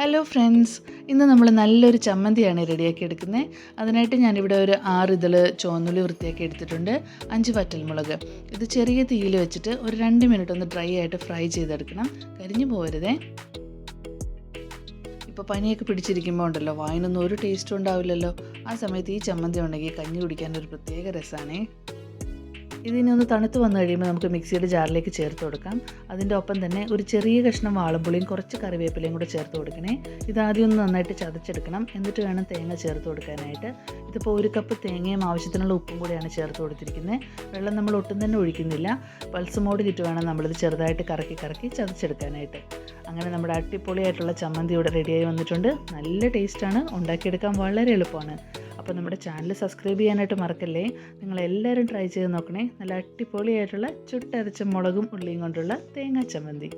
Hello friends ഇന്ന് നമ്മൾ നല്ലൊരു ചമ്മന്തിയാണ് റെഡിയാക്കി എടുക്കുന്നത് അതിനായിട്ട് ഞാനിവിടെ ഒരു ആറ് ഇതൾ ചോന്നുള്ളി വൃത്തിയാക്കി എടുത്തിട്ടുണ്ട്. അഞ്ച് വറ്റൽമുളക്. ഇത് ചെറിയ തീയിൽ വെച്ചിട്ട് ഒരു രണ്ട് മിനിറ്റ് ഒന്ന് ഡ്രൈ ആയിട്ട് ഫ്രൈ ചെയ്തെടുക്കണം. കരിഞ്ഞു പോകരുതേ ഇപ്പോൾ പനിയൊക്കെ പിടിച്ചിരിക്കുമ്പോൾ ഉണ്ടല്ലോ വായിനൊന്നും ഒരു ടേസ്റ്റും ഉണ്ടാവില്ലല്ലോ. ആ സമയത്ത് ഈ ചമ്മന്തി ഉണ്ടെങ്കിൽ കഞ്ഞി കുടിക്കാൻ ഒരു പ്രത്യേക രസമാണേ ഇതിനെ ഒന്ന് തണുത്ത് വന്നു കഴിയുമ്പോൾ നമുക്ക് മിക്സിയുടെ ജാറിലേക്ക് ചേർത്ത് കൊടുക്കാം. അതിന്റെ ഒപ്പം തന്നെ ഒരു ചെറിയ കഷ്ണം വാളമ്പുളിയും കുറച്ച് കറിവേപ്പിലയും കൂടെ ചേർത്ത് കൊടുക്കണേ. ഇത് ആദ്യം ഒന്ന് നന്നായിട്ട് ചതച്ചെടുക്കണം. എന്നിട്ട് വേണം തേങ്ങ ചേർത്ത് കൊടുക്കാനായിട്ട്. ഇതിപ്പോൾ ഒരു കപ്പ് തേങ്ങയും ആവശ്യത്തിനുള്ള ഉപ്പും കൂടെയാണ് ചേർത്ത് കൊടുത്തിരിക്കുന്നത്. വെള്ളം നമ്മൾ ഒട്ടും തന്നെ ഒഴിക്കുന്നില്ല. പൾസ് മോഡിലിട്ട് വേണം നമ്മളിത് ചെറുതായിട്ട് കറക്കി കറക്കി ചതച്ചെടുക്കാനായിട്ട്. അങ്ങനെ നമ്മുടെ അടിപൊളിയായിട്ടുള്ള ചമ്മന്തി ഇവിടെ റെഡിയായി വന്നിട്ടുണ്ട്. നല്ല ടേസ്റ്റാണ് ഉണ്ടാക്കിയെടുക്കാൻ വളരെ എളുപ്പമാണ്. അപ്പോൾ നമ്മുടെ ചാനൽ സബ്സ്ക്രൈബ് ചെയ്യാനായിട്ട് മറക്കല്ലേ? നിങ്ങളെല്ലാവരും ട്രൈ ചെയ്ത് നോക്കണേ. നല്ല അടിപൊളിയായിട്ടുള്ള ചുട്ടരച്ച മുളകും ഉള്ളിയും കൊണ്ടുള്ള തേങ്ങാ ചമ്മന്തി.